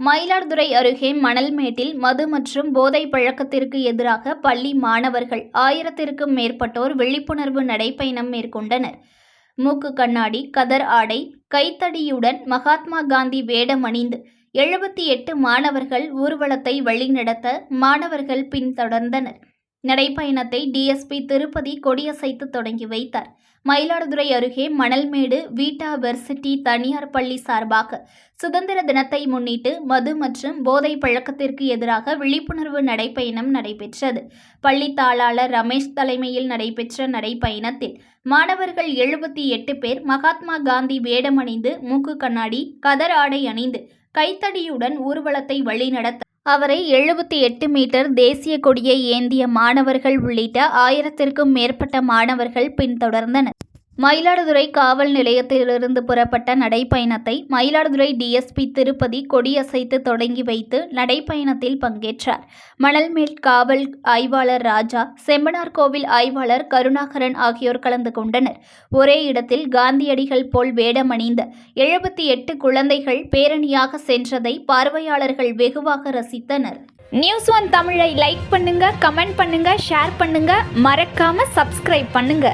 மயிலாடுதுறை அருகே மணல்மேட்டில் மது மற்றும் போதை பழக்கத்திற்கு எதிராக பள்ளி மாணவர்கள் ஆயிரத்திற்கும் மேற்பட்டோர் விழிப்புணர்வு நடைப்பயணம் மேற்கொண்டனர். மூக்கு கண்ணாடி கதர் ஆடை கைத்தடியுடன் மகாத்மா காந்தி வேடமணிந்து எழுபத்தி எட்டு மாணவர்கள் ஊர்வலத்தை வழிநடத்த மாணவர்கள் பின்தொடர்ந்தனர். நடைப்பயணத்தை டிஎஸ்பி திருப்பதி கொடியசைத்து தொடங்கி வைத்தார். மயிலாடுதுறை அருகே மணல்மேடு வீட்டா வெர்சிட்டி தனியார் பள்ளி சார்பாக சுதந்திர தினத்தை முன்னிட்டு மது மற்றும் போதை பழக்கத்திற்கு எதிராக விழிப்புணர்வு நடைப்பயணம் நடைபெற்றது. பள்ளி தாளாளர் ரமேஷ் தலைமையில் நடைபெற்ற நடைப்பயணத்தில் மாணவர்கள் எழுபத்தி எட்டு பேர் மகாத்மா காந்தி வேடமணிந்து மூக்கு கண்ணாடி கதர் ஆடை அணிந்து கைத்தடியுடன் ஊர்வலத்தை வழிநடத்த அவரை எழுபத்தி எட்டு மீட்டர் தேசிய கொடியை ஏந்திய மாணவர்கள் உள்ளிட்ட ஆயிரத்திற்கும் மேற்பட்ட மாணவர்கள் பின்தொடர்ந்தனர். மயிலாடுதுறை காவல் நிலையத்திலிருந்து புறப்பட்ட நடைப்பயணத்தை மயிலாடுதுறை டிஎஸ்பி திருப்பதி கொடியசைத்து தொடங்கி வைத்து நடைப்பயணத்தில் பங்கேற்றார். மணல்மேல் காவல் ஆய்வாளர் ராஜா செம்பனார் கோவில் ஆய்வாளர் கருணாகரன் ஆகியோர் கலந்து கொண்டனர். ஒரே இடத்தில் காந்தியடிகள் போல் வேடமணிந்த எழுபத்தி எட்டு குழந்தைகள் பேரணியாக சென்றதை பார்வையாளர்கள் வெகுவாக ரசித்தனர். நியூஸ் ஒன் தமிழை லைக் பண்ணுங்க கமெண்ட் பண்ணுங்க ஷேர் பண்ணுங்க. மறக்காம சப்ஸ்கிரைப் பண்ணுங்க.